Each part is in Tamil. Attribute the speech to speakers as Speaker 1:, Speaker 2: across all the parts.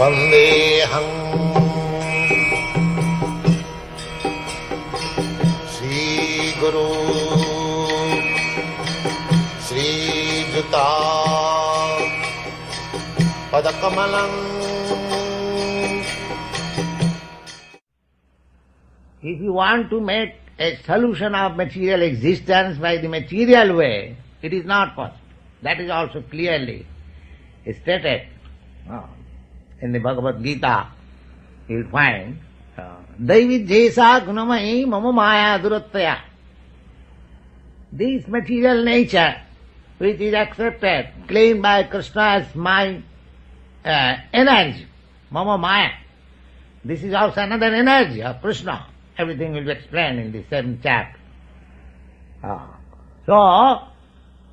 Speaker 1: वन्देऽहम् Shri Guru श्रीयुता पदकमलम्
Speaker 2: If you want to make a solution of material existence by the material way, it is not possible. That is also clearly stated uh, in the Bhagavad Gita. You will find Daivi Jesa Gunamai Mama Maya Durattaya. This material nature, which is accepted, claimed by Krishna as my uh, energy, Mama Maya, this is also another energy of Krishna. Everything will be explained in the seventh chapter. Ah. So,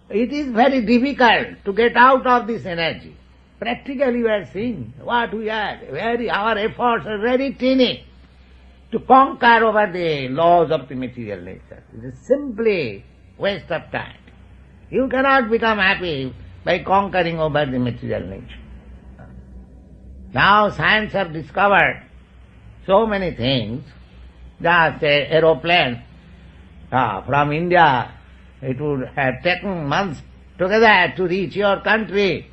Speaker 2: it is very difficult to get out of this energy. Practically we are seeing what we are, very, our efforts are very tiny to conquer over the laws of the material nature. It is simply waste of time. You cannot become happy by conquering over the material nature. Now science have discovered so many things. Just a aeroplane ah, from India, it would have taken months together to reach your country.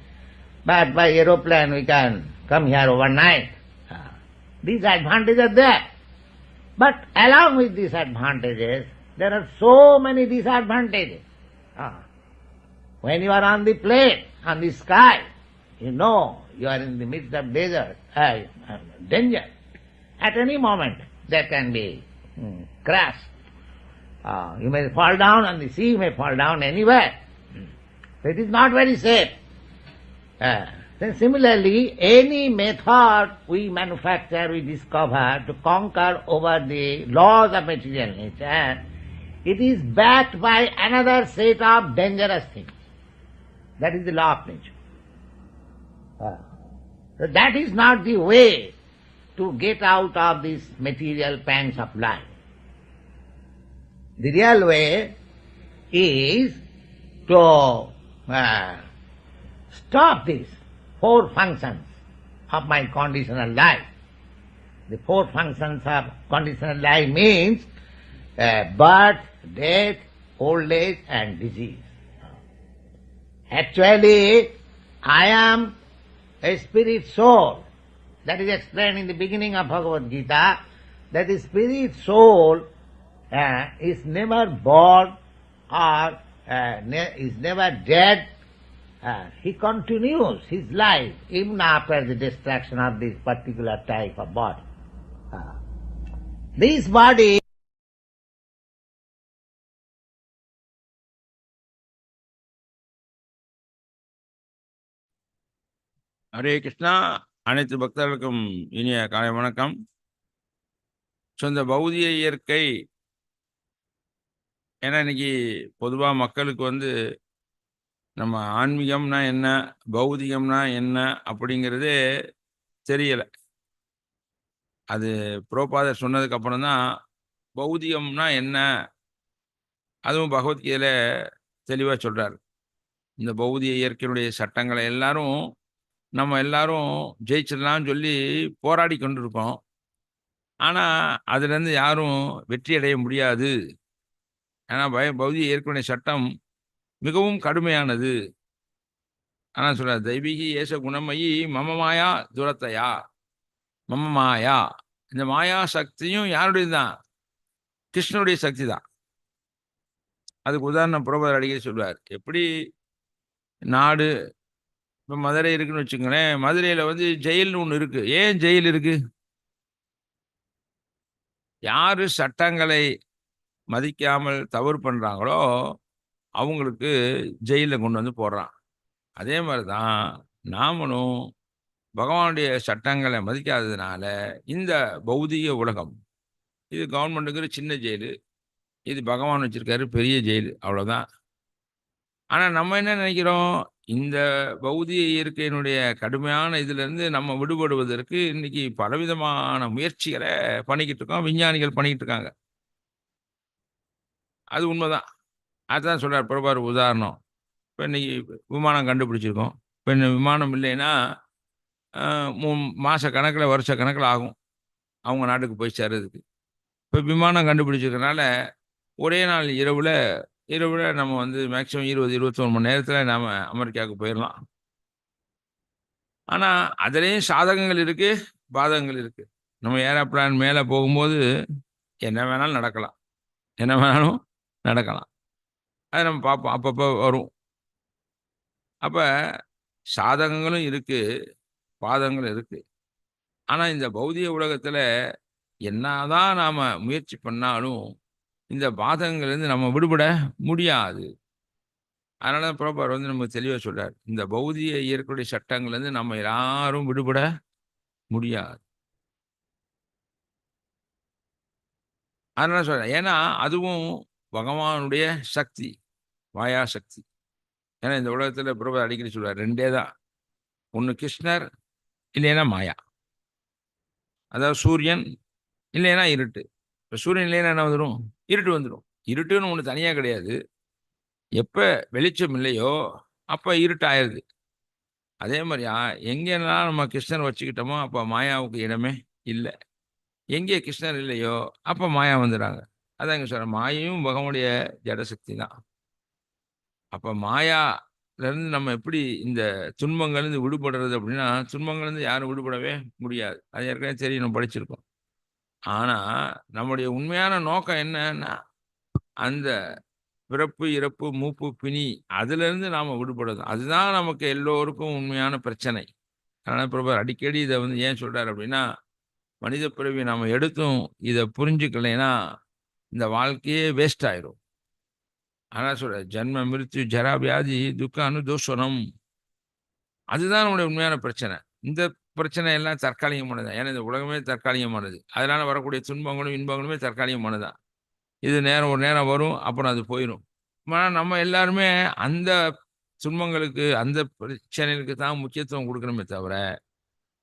Speaker 2: But by aeroplane we can come here overnight. Ah, These advantages are there. But along with these advantages, there are so many disadvantages. Ah. When you are on the plane, on the sky, you know you are in the midst of desert, uh, danger. At any moment there can be hmm, crash. Ah, you may fall down on the sea, you may fall down anywhere. Hmm. So it is not very safe. Ah, then similarly, any method we manufacture, we discover to conquer over the laws of material nature, it is backed by another set of dangerous things. That is the law of nature. Ah. So that is not the way to get out of these material pangs of life. The real way is to uh, stop these four functions of my conditional life. The four functions of conditional life means uh, birth, death, old age and disease. Actually, I am a spirit soul. That is explained in the beginning of Bhagavad Gita, that the spirit soul uh, is never born or uh, ne- is never dead. Uh, he continues his life even after the destruction of this particular type of body. Uh, this body
Speaker 3: Hare Krishna அனைத்து பக்தர்களுக்கும் இனிய காலை வணக்கம் சொந்த பௌதிய இயற்கை ஏன்னா இன்னைக்கு பொதுவாக மக்களுக்கு வந்து நம்ம ஆன்மீகம்னா என்ன பௌதிகம்னா என்ன அப்படிங்கிறதே தெரியலை. அது புரோபாதர் சொன்னதுக்கு அப்புறம் தான் பௌதிகம்னா என்ன அதுவும் பகவத்கீதையில தெளிவாக சொல்கிறார் இந்த பௌதிக இயற்கையினுடைய சட்டங்களை எல்லாரும் நம்ம எல்லாரும் ஜெயிச்சிடலாம்னு சொல்லி போராடி கொண்டிருக்கோம். ஆனால் அதுலேருந்து யாரும் வெற்றி அடைய முடியாது. ஏன்னா பய பௌதிக ஏற்கனவே சட்டம் மிகவும் கடுமையானது. ஆனால் சொல்ற தெய்வீகி ஏச குணமயி மம மாயா துரத்தையா? மம மாயா. இந்த மாயா சக்தியும் யாருடைய தான் கிருஷ்ணனுடைய சக்தி தான் அதுக்கு உதாரணம் புரோபதர் அடிக்கடி சொல்வார் எப்படி நாடு இப்போ மதுரை இருக்குன்னு வச்சுக்கோங்களேன் மதுரையில் வந்து ஜெயில்னு ஒன்று இருக்குது ஏன் ஜெயில் இருக்கு? யார் சட்டங்களை மதிக்காமல் தவறு பண்ணுறாங்களோ அவங்களுக்கு ஜெயிலில் கொண்டு வந்து போடுறான். அதே மாதிரி தான் நாமளும் பகவானுடைய சட்டங்களை மதிக்காததுனால இந்த பௌதிக உலகம் இது கவர்மெண்ட்டுங்கிற சின்ன ஜெயிலு இது பகவான் வச்சுருக்காரு பெரிய ஜெயில் அவ்வளோதான் ஆனால் நம்ம என்ன நினைக்கிறோம்? இந்த பௌதிக இயற்கையினுடைய கடுமையான இதிலேருந்து நம்ம விடுபடுவதற்கு இன்னைக்கு பலவிதமான முயற்சிகளை பண்ணிக்கிட்டு இருக்கோம் விஞ்ஞானிகள் பண்ணிக்கிட்டு இருக்காங்க. அது உண்மைதான். அதுதான் சொல்கிறார் பிரபார் உதாரணம். இப்போ இன்னைக்கு விமானம் கண்டுபிடிச்சிருக்கோம். இப்போ இந்த விமானம் இல்லைன்னா மூ மாத கணக்கில் வருஷ கணக்கில் ஆகும். அவங்க நாட்டுக்கு போய் சேர்றதுக்கு. இப்போ விமானம் கண்டுபிடிச்சிருக்கனால ஒரே நாள் இரவில் இரவில் நம்ம வந்து மேக்ஸிமம் இருபது இருபத்தொன்று மணி நேரத்தில் நாம் அமெரிக்காவுக்கு போயிடலாம் ஆனால் அதுலேயும் சாதகங்கள் இருக்குது பாதகங்கள் இருக்குது நம்ம ஏரோப்ளான் மேலே போகும்போது என்ன வேணாலும் நடக்கலாம். என்ன வேணாலும் நடக்கலாம். அதை நம்ம பார்ப்போம் அப்பப்போ வரும். அப்போ சாதகங்களும் இருக்குது பாதகங்களும் இருக்குது ஆனால் இந்த பௌதிக உலகத்தில் என்னதான் நாம் முயற்சி பண்ணாலும் இந்த பாதகங்கள்லேருந்து நம்ம விடுபட முடியாது. அதனால தான் புறப்பார் வந்து நமக்கு தெளிவாக சொல்கிறார் இந்த பௌதிக இயற்கையுடைய சட்டங்கள்லேருந்து நம்ம யாரும் விடுபட முடியாது. அதனால சொல்றேன். ஏன்னா அதுவும் பகவானுடைய சக்தி மாயா சக்தி. ஏன்னா இந்த உலகத்தில் பிரபு அடிக்கடி சொல்றார் ரெண்டே தான். ஒன்று கிருஷ்ணர் இல்லைன்னா மாயா. அதாவது சூரியன் இல்லைன்னா இருட்டு. இப்போ சூரியன் இல்லைன்னா என்ன வந்துடும் இருட்டு வந்துடும் இருட்டுன்னு ஒன்று தனியாக கிடையாது. எப்போ வெளிச்சம் இல்லையோ அப்போ இருட்டு ஆயிடுது அதே மாதிரியா எங்கெல்லாம் நம்ம கிருஷ்ணர் வச்சுக்கிட்டோமோ அப்போ மாயாவுக்கு இடமே இல்லை. எங்கே கிருஷ்ணர் இல்லையோ அப்போ மாயா வந்துடுறாங்க. அதான் இங்கே சொல்கிறேன் மாயையும் பகவனுடைய ஜடசக்தி தான். அப்போ மாயாலேருந்து நம்ம எப்படி இந்த துன்பங்கள்லேருந்து விடுபடுறது அப்படின்னா துன்பங்கள்லேருந்து யாரும் விடுபடவே முடியாது. அது ஏற்கனவே தெரியும். நம்ம படிச்சிருக்கோம். ஆனால் நம்முடைய உண்மையான நோக்கம் என்னன்னா அந்த பிறப்பு இறப்பு மூப்பு பிணி அதுலேருந்து நாம் விடுபடுறோம் அதுதான் நமக்கு எல்லோருக்கும் உண்மையான பிரச்சனை. அதனால் பிரபர் அடிக்கடி இதை வந்து ஏன் சொல்கிறார் அப்படின்னா மனித பிறவி நாம் எடுத்தும் இதை புரிஞ்சுக்கலைன்னா இந்த வாழ்க்கையே வேஸ்ட் ஆயிரும். ஆனால் சொல்ற ஜன்ம மிருத்யு ஜரா வியாதி துக்கானு தோஷனம் அதுதான் நம்முடைய உண்மையான பிரச்சனை. இந்த பிரச்சனை எல்லாம் தற்காலிகமானது ஏன்னா இந்த உலகமே தற்காலிகமானது. அதனால் வரக்கூடிய துன்பங்களும் இன்பங்களுமே தற்காலிகமானதுதான் இது நேரம் ஒரு நேரம் வரும் அப்புறம் அது போயிடும் ஆனால் நம்ம எல்லாருமே அந்த துன்பங்களுக்கு அந்த பிரச்சனைகளுக்கு தான் முக்கியத்துவம் கொடுக்கணுமே தவிர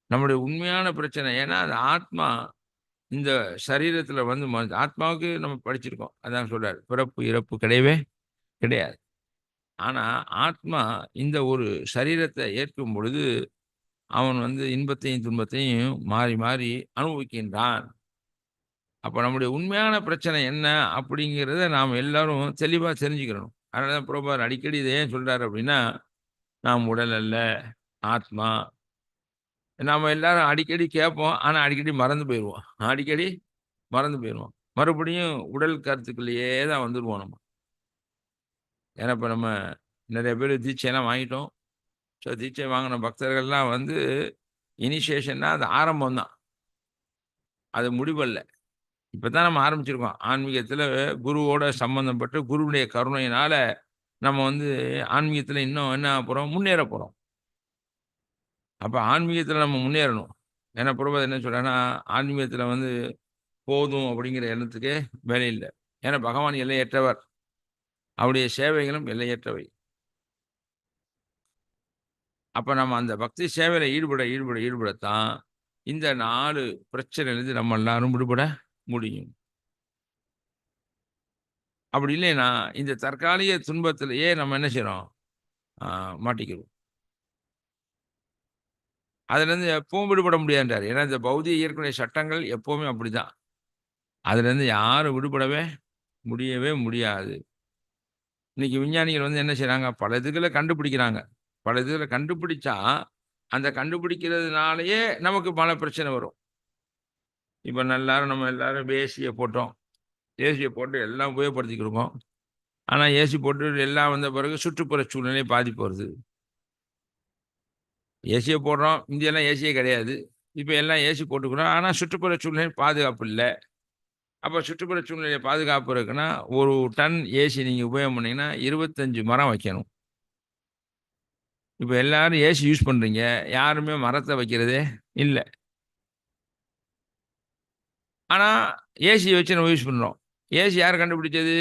Speaker 3: நம்முடைய உண்மையான பிரச்சனை ஏன்னா அந்த ஆத்மா இந்த சரீரத்தில் வந்து ம- ஆத்மாவுக்கு நம்ம படிச்சிருக்கோம். அதான் சொல்கிறார் பிறப்பு இறப்பு கிடையவே கிடையாது. ஆனால் ஆத்மா இந்த ஒரு சரீரத்தை ஏற்கும் பொழுது அவன் வந்து இன்பத்தையும் துன்பத்தையும் மாறி மாறி அனுபவிக்கின்றான். அப்போ நம்முடைய உண்மையான பிரச்சனை என்ன அப்படிங்கிறத நாம் எல்லாரும் தெளிவாக தெரிஞ்சுக்கிறணும் அதனால தான் புரோபார் அடிக்கடி இதை ஏன் சொல்கிறார் அப்படின்னா நாம் உடல் அல்ல ஆத்மா நாம் எல்லாரும் அடிக்கடி கேட்போம் ஆனால் அடிக்கடி மறந்து போயிடுவோம் அடிக்கடி மறந்து போயிடுவோம் மறுபடியும் உடல் கருத்துக்குள்ளேயே தான் வந்துடுவோம் நம்ம. ஏன்னா இப்போ நம்ம நிறைய பேர் தீட்சையெல்லாம் வாங்கிட்டோம். ஸோ தீட்சை வாங்கின பக்தர்கள்லாம் வந்து இனிஷியேஷன்னா அது ஆரம்பம் தான். அது முடிவல்ல. இப்போ தான் நம்ம ஆரம்பிச்சிருக்கோம். ஆன்மீகத்தில் குருவோட சம்மந்தப்பட்டு குருவுடைய கருணையினால் நம்ம வந்து ஆன்மீகத்தில் இன்னும் என்ன போகிறோம் முன்னேற போகிறோம் அப்போ ஆன்மீகத்தில் நம்ம முன்னேறணும். ஏன்னா புறப்பது என்ன சொல்கிறேன்னா ஆன்மீகத்தில் வந்து போதும் அப்படிங்கிற எண்ணத்துக்கே வேலை இல்லை. ஏன்னா பகவான் எல்லையற்றவர். அவருடைய சேவைகளும் எல்லையற்றவை. அப்போ நம்ம அந்த பக்தி சேவையில் ஈடுபட ஈடுபட ஈடுபடத்தான் இந்த நாலு பிரச்சனையிலிருந்து நம்ம எல்லாரும் விடுபட முடியும். அப்படி இல்லைன்னா இந்த தற்காலிக துன்பத்திலேயே நம்ம என்ன செய்கிறோம் மாட்டிக்கிறோம். அதுலேருந்து எப்பவும் விடுபட முடியாதுன்றார். ஏன்னா இந்த பௌதிக இயற்கையுடைய சட்டங்கள் எப்போவுமே அப்படிதான். அதுலேருந்து யாரும் விடுபடவே முடியவே முடியாது. இன்னைக்கு விஞ்ஞானிகள் வந்து என்ன செய்கிறாங்க பல இதுகளை கண்டுபிடிக்கிறாங்க. பல இதுகளை கண்டுபிடிச்சா அந்த கண்டுபிடிக்கிறதுனாலயே நமக்கு பல பிரச்சனை வரும். இப்போ எல்லாரும் நம்ம எல்லாரும் ஏசியை போட்டோம். ஏசியை போட்டு எல்லாம் உபயோகப்படுத்திக்கிருக்கோம் ஆனால் ஏசி போட்டு எல்லாம் வந்த பிறகு சுற்றுப்புற சூழ்நிலை பாதிப்பு வருது. ஏசியை போடுறோம். இந்தியெல்லாம் ஏசியே கிடையாது. இப்போ எல்லாம் ஏசி போட்டுக்கிறோம். ஆனால் சுற்றுப்புற சூழ்நிலை பாதுகாப்பு இல்லை. அப்போ சுற்றுப்புற சூழ்நிலை பாதுகாப்பு இருக்குன்னா ஒரு டன் ஏசி நீங்கள் உபயோகம் பண்ணீங்கன்னா இருபத்தஞ்சு மரம் வைக்கணும். இப்போ எல்லாரும் ஏசி யூஸ் பண்ணுறீங்க யாருமே மரத்தை வைக்கிறதே இல்லை. ஆனால் ஏசி வச்சு நம்ம யூஸ் பண்ணுறோம் ஏசி யார் கண்டுபிடிச்சது?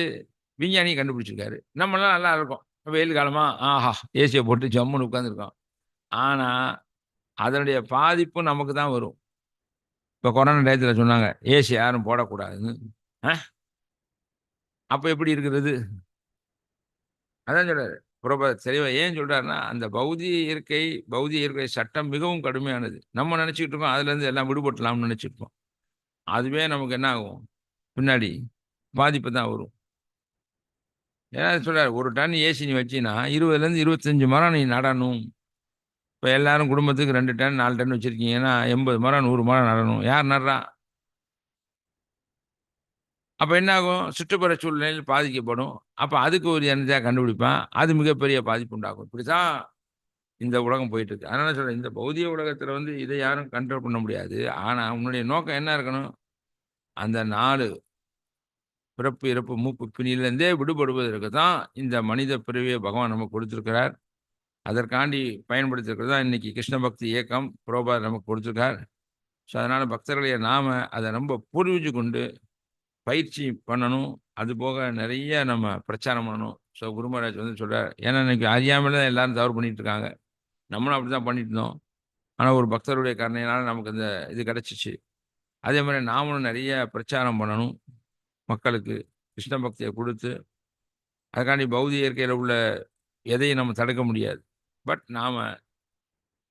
Speaker 3: விஞ்ஞானி கண்டுபிடிச்சிருக்காரு. நம்மளாம் நல்லா இருக்கோம். வெயில் காலமாக ஆஹா ஏசியை போட்டு ஜம்முன்னு உட்காந்துருக்கோம் ஆனால் அதனுடைய பாதிப்பு நமக்கு தான் வரும். இப்போ கொரோனா டயத்தில் சொன்னாங்க ஏசி யாரும் போடக்கூடாதுன்னு. ஆ? அப்போ எப்படி இருக்கிறது? அதான் சொல்கிறார் புறப்ப தெளிவாக ஏன் சொல்கிறாருன்னா அந்த பௌதிக இயற்கை பௌதிக இயற்கை சட்டம் மிகவும் கடுமையானது. நம்ம நினச்சிக்கிட்டு இருக்கோம் அதுலேருந்து எல்லாம் விடுபட்டலாம்னு நினச்சிருப்போம் அதுவே நமக்கு என்ன ஆகும்? பின்னாடி பாதிப்பு தான் வரும். ஏன்னா சொல்கிறார் ஒரு டன் ஏசி நீ வச்சின்னா இருபதுலேருந்து இருபத்தஞ்சி மரம் நீ நடணும். இப்போ எல்லாரும் குடும்பத்துக்கு ரெண்டு டன் நாலு டன் வச்சுருக்கீங்கன்னா எண்பது மரம் நூறு மரம் நடணும். யார் நடுறான் அப்போ என்னாகும்? சுற்றுப்புற சூழ்நிலையில் பாதிக்கப்படும். அப்போ அதுக்கு ஒரு எனர்ஜியாக கண்டுபிடிப்பான். அது மிகப்பெரிய பாதிப்பு உண்டாகும் இப்படி தான் இந்த உலகம் போயிட்டு இருக்கு அதனால சொல்கிறேன் இந்த பௌதிக உலகத்தில் வந்து இதை யாரும் கண்ட்ரோல் பண்ண முடியாது. ஆனால் உன்னுடைய நோக்கம் என்ன இருக்கணும்? அந்த நாலு பிறப்பு இறப்பு மூப்பு பிணியிலேருந்தே விடுபடுவதற்கு தான் இந்த மனித பிறவியை பகவான் நமக்கு கொடுத்துருக்கிறார். அதற்காண்டி பயன்படுத்திருக்கிறது தான் இன்றைக்கி கிருஷ்ண பக்தி இயக்கம். புரோபார் நமக்கு கொடுத்துருக்கார். ஸோ அதனால் பக்தர்களைய நாம் அதை ரொம்ப பூர்வீச்சு கொண்டு பயிற்சி பண்ணணும். அது போக நிறைய நம்ம பிரச்சாரம் பண்ணணும். ஸோ குருமராஜ் வந்து சொல்கிறார் ஏன்னா இன்றைக்கி அறியாமல் தான் எல்லோரும் தவறு பண்ணிகிட்டு இருக்காங்க. நம்மளும் அப்படி தான் பண்ணிட்டு இருந்தோம். ஆனால் ஒரு பக்தருடைய கருணையினால் நமக்கு இந்த இது கிடச்சிச்சு. அதே மாதிரி நாமளும் நிறைய பிரச்சாரம் பண்ணணும் மக்களுக்கு கிருஷ்ண பக்தியை கொடுத்து. அதுக்காண்டி பௌதிக இயற்கையில் உள்ள எதையும் நம்ம தடுக்க முடியாது. பட் நாம்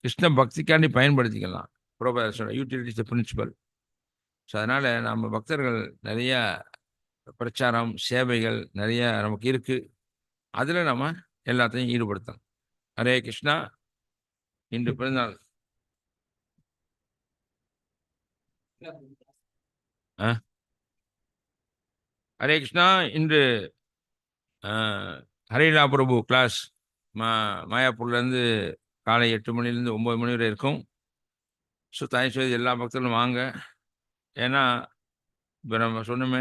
Speaker 3: கிருஷ்ண பக்திக்காண்டி பயன்படுத்திக்கலாம். Proper utilities the principle. So அதனால் நம்ம பக்தர்கள் நிறையா பிரச்சாரம் சேவைகள் நிறைய நமக்கு இருக்குது அதில் நம்ம எல்லாத்தையும் ஈடுபடுத்தலாம். ஹரே கிருஷ்ணா. இன்று பிறந்தநாள். ஹரே கிருஷ்ணா. இன்று ஹரிலா பிரபு கிளாஸ் மா மாயாப்பூர்லேருந்து காலை எட்டு மணிலேருந்து ஒம்பது மணி வரை இருக்கும். ஸோ தயவுசெய்து எல்லா பக்தர்களும் வாங்க. ஏன்னா இப்போ நம்ம சொன்னோமே